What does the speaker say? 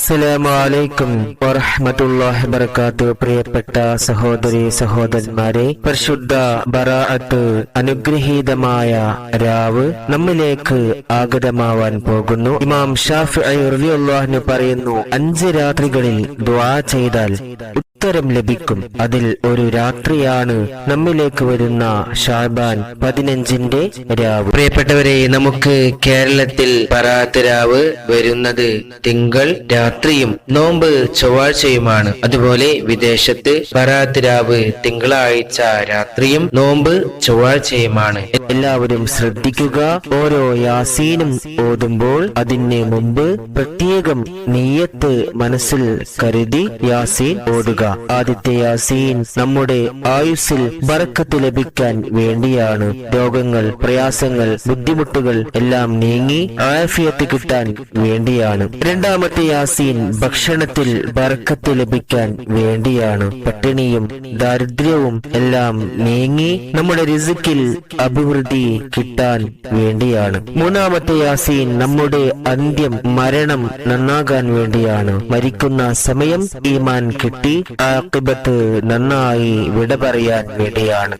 അസ്സലാമലൈക്കും വറഹ്മത്തുള്ളാഹി വബറകാത്തു. പ്രിയപ്പെട്ട സഹോദരി സഹോദരന്മാരെ പരിശുദ്ധ ബറാഅത്ത് അനുഗ്രഹീതമായ രാവ് നമ്മിലേക്ക് ആഗതമാവാൻ പോകുന്നു. ഇമാം ഷാഫി റളിയല്ലാഹു പറയുന്നു അഞ്ച് രാത്രികളിൽ ദ്വാ ചെയ്താൽ ഉത്തരം ലഭിക്കും. അതിൽ ഒരു രാത്രിയാണ് നമ്മിലേക്ക് വരുന്ന ഷാബാൻ പതിനഞ്ചിന്റെ രാവ്. പ്രിയപ്പെട്ടവരെ നമുക്ക് കേരളത്തിൽ ബറാത്ത് രാവ് വരുന്നത് തിങ്കൾ രാത്രിയും നോമ്പ് ചൊവ്വാഴ്ചയുമാണ്. അതുപോലെ വിദേശത്ത് ബറാത്ത് രാവ് തിങ്കളാഴ്ച രാത്രിയും നോമ്പ് ചൊവ്വാഴ്ചയുമാണ്. എല്ലാവരും ശ്രദ്ധിക്കുക. ഓരോ യാസീനും ഓതുമ്പോൾ അതിന് മുമ്പ് പ്രത്യേകം നെയ്യത്ത് മനസ്സിൽ കരുതി യാസീൻ ഓതുക ആദ്യത്തെ യാസീൻ നമ്മുടെ ആയുസ്സിൽ ബറക്കത്ത് ലഭിക്കാൻ വേണ്ടിയാണ്. രോഗങ്ങൾ പ്രയാസങ്ങൾ ബുദ്ധിമുട്ടുകൾ എല്ലാം നീങ്ങി ആഫിയത്ത് കിട്ടാൻ വേണ്ടിയാണ്. രണ്ടാമത്തെ യാസീൻ ഭക്ഷണത്തിൽ ബറക്കത്ത് ലഭിക്കാൻ വേണ്ടിയാണ്. പട്ടിണിയും ദാരിദ്ര്യവും എല്ലാം നീങ്ങി നമ്മുടെ രിസുക്കിൽ അഭിവൃദ്ധി കിട്ടാൻ വേണ്ടിയാണ്. മൂന്നാമത്തെ യാസീൻ നമ്മുടെ അന്ത്യം മരണം നന്നാകാൻ വേണ്ടിയാണ്. മരിക്കുന്ന സമയം ഈമാൻ കിട്ടി. ആക്കിബത്ത് നന്നായി വിട പറയാൻ വേണ്ടിയാണ്